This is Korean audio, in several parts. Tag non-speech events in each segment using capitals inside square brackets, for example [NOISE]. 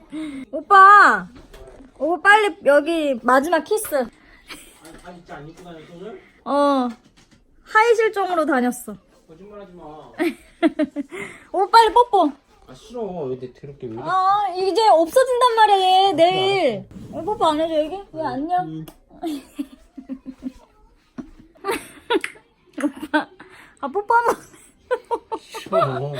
[LAUGHS] 오빠! 오빠 빨리 여기 마지막 키스. 아, 아 진짜 안 입고 다녔어 오늘? 어. 하이 실종으로 다녔어. 거짓말하지 마. [LAUGHS] 오빠 빨리 뽀뽀. 아 싫어. 왜 내 더럽게 왜 이래? 아, 이제 없어진단 말이야, 얘, 내일. 어, 뽀뽀 안 해줘, 여기? 얘 안녕. 음. [LAUGHS] 오빠. 아, 뽀뽀 한 번. 싫어.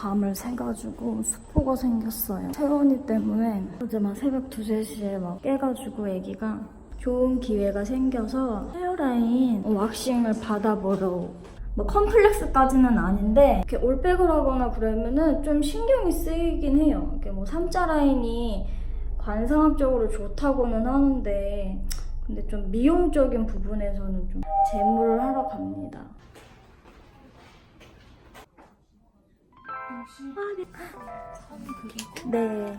밤을 새가지고 수포가 생겼어요. 태원이 때문에 어제 막 새벽 2, 3시에 막 깨가지고 애기가 좋은 기회가 생겨서 헤어라인 왁싱을 받아보러 뭐 컴플렉스까지는 아닌데 이렇게 올백을 하거나 그러면은 좀 신경이 쓰이긴 해요. 이렇게 뭐 삼자 라인이 관상학적으로 좋다고는 하는데 근데 좀 미용적인 부분에서는 좀 재물을 하러 갑니다. 네.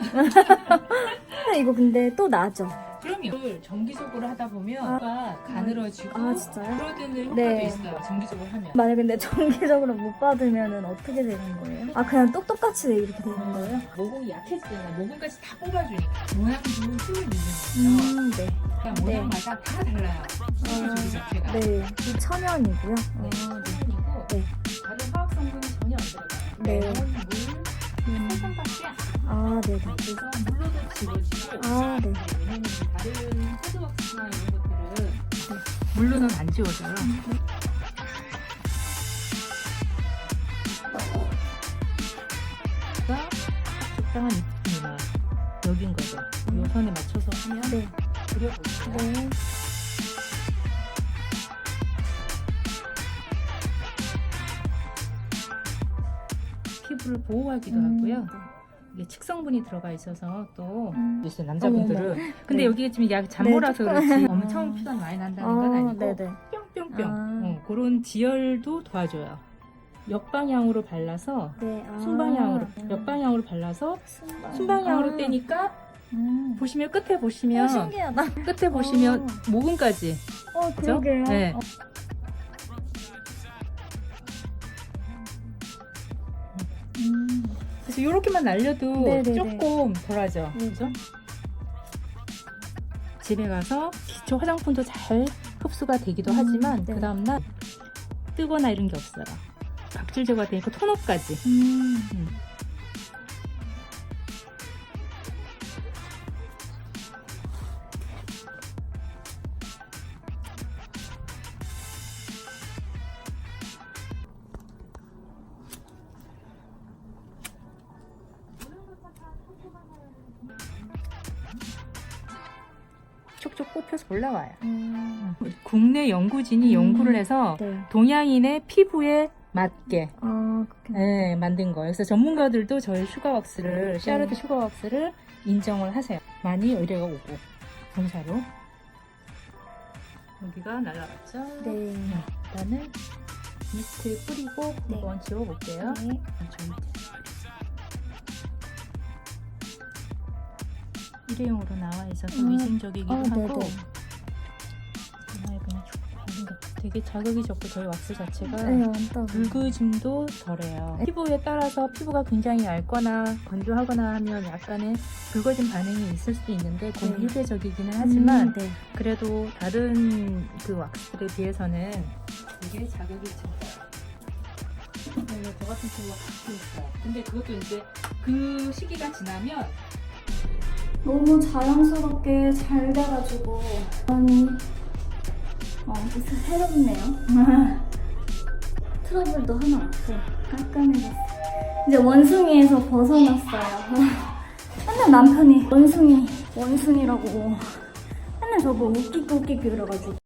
[LAUGHS] 이거 근데 또 나죠? 그럼요. 이걸 정기적으로 하다 보면 뭔가 가늘어지고 아, 진짜요? 줄어드는 효과도 네. 있어요. 정기적으로 하면. 만약 근데 정기적으로 못 받으면 어떻게 되는 거예요? 아 그냥 똑똑같이 이렇게 되는 거예요? 모공이 약해지잖아요. 모공까지 다 뽑아주니까 모양도 힘을 내는 거예요. 음, 네. 그러니까 네. 모양마다 다 달라요. 자체가. 네. 이 천연이고요. 아, 네. 그리고 네. 네네. 그래서 물로도 지워지고 아, 네. 왜냐면 다른 헤드왁스나 이런 것들은 물로는 안 지워져요. 그러니까 적당한 입김이나 여긴 거죠. 요 선에 맞춰서 하면 네. 그려보세요. 네. 피부를 보호하기도 음, 하고요. 이게 칙성분이 들어가 있어서 또 음. 있어요 남자분들은. 근데 네. 여기가 지금 약 잔모라서 네, 그렇지. 엄청 피가 많이 난다는 건 아니고 네네. 뿅뿅뿅 아. 어, 그런 지혈도 도와줘요. 역방향으로 발라서 네. 아. 순방향으로 역방향으로 발라서 순방. 순방향으로 아. 떼니까 음. 보시면 끝에 어, 보시면 신기하다. 끝에 보시면 모근까지 어, 그죠? 그러게요. 네. 어. 음. 그래서 이렇게만 날려도 네네네. 조금 덜하죠. 네. 그죠? 집에 가서 기초 화장품도 잘 흡수가 되기도 음, 하지만 네. 그 다음날 뜨거나 이런 게 없어요. 각질 제거가 되니까 톤업까지. 음. 음. 촉촉 뽑혀서 올라와요. 음. 국내 연구진이 음. 연구를 해서 네. 동양인의 피부에 맞게 아. 네, 만든 거예요. 그래서 전문가들도 저희 슈가왁스를, 샤르트 네. 슈가왁스를 인정을 하세요. 많이 의뢰가 오고, 본사로. 여기가 날라갔죠? 네. 일단은 미스트 뿌리고 네. 한번 지워볼게요. 네. 일회용으로 나와 있어서 음. 위생적이기도 어, 하고. 하나에 그냥 게 되게 자극이 적고 저희 왁스 자체가 네. 붉어짐도 덜해요. 피부에 따라서 피부가 굉장히 얇거나 건조하거나 하면 약간의 붉어진 반응이 있을 수도 있는데 그건 네. 일대적이기는 하지만 음, 네. 그래도 다른 그 왁스들에 비해서는 되게 자극이 적어요. 네, 저 같은 피부가 갖고 있어요. 근데 그것도 이제 그 시기가 지나면 너무 자연스럽게 잘 돼가지고 아니 어 새롭네요. [LAUGHS] 트러블도 하나 없고 깔끔해졌어 이제 원숭이에서 벗어났어요. [LAUGHS] 맨날 남편이 원숭이 원숭이라고 맨날 저보 웃기고 웃기고 그래가지고